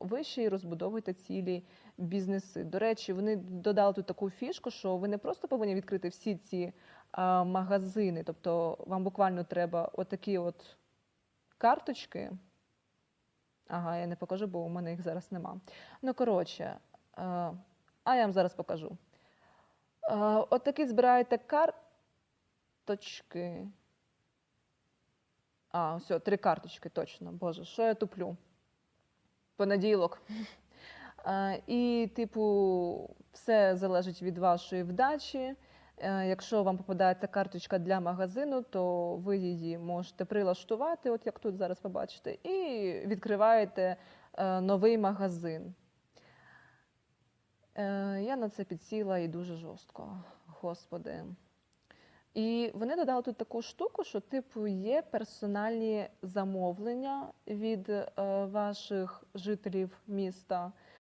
ви ще й розбудовуєте цілі бізнеси. До речі, вони додали тут таку фішку, що ви не просто повинні відкрити всі ці а, магазини, тобто вам буквально треба отакі от карточки. Ага, я не покажу, бо у мене їх зараз нема. Ну, коротше, а я вам зараз покажу. Е, От збираєте карточки. А, все, три карточки, точно. Боже, що я туплю? Понеділок. Е, І, типу, все залежить від вашої вдачі. Е, Якщо вам попадається карточка для магазину, то ви її можете прилаштувати, от як тут зараз побачите, і відкриваєте е, новий магазин. Я на це підсіла і дуже жорстко, господи. І вони додали тут таку штуку, що типу є персональні замовлення від е, ваших жителів міста.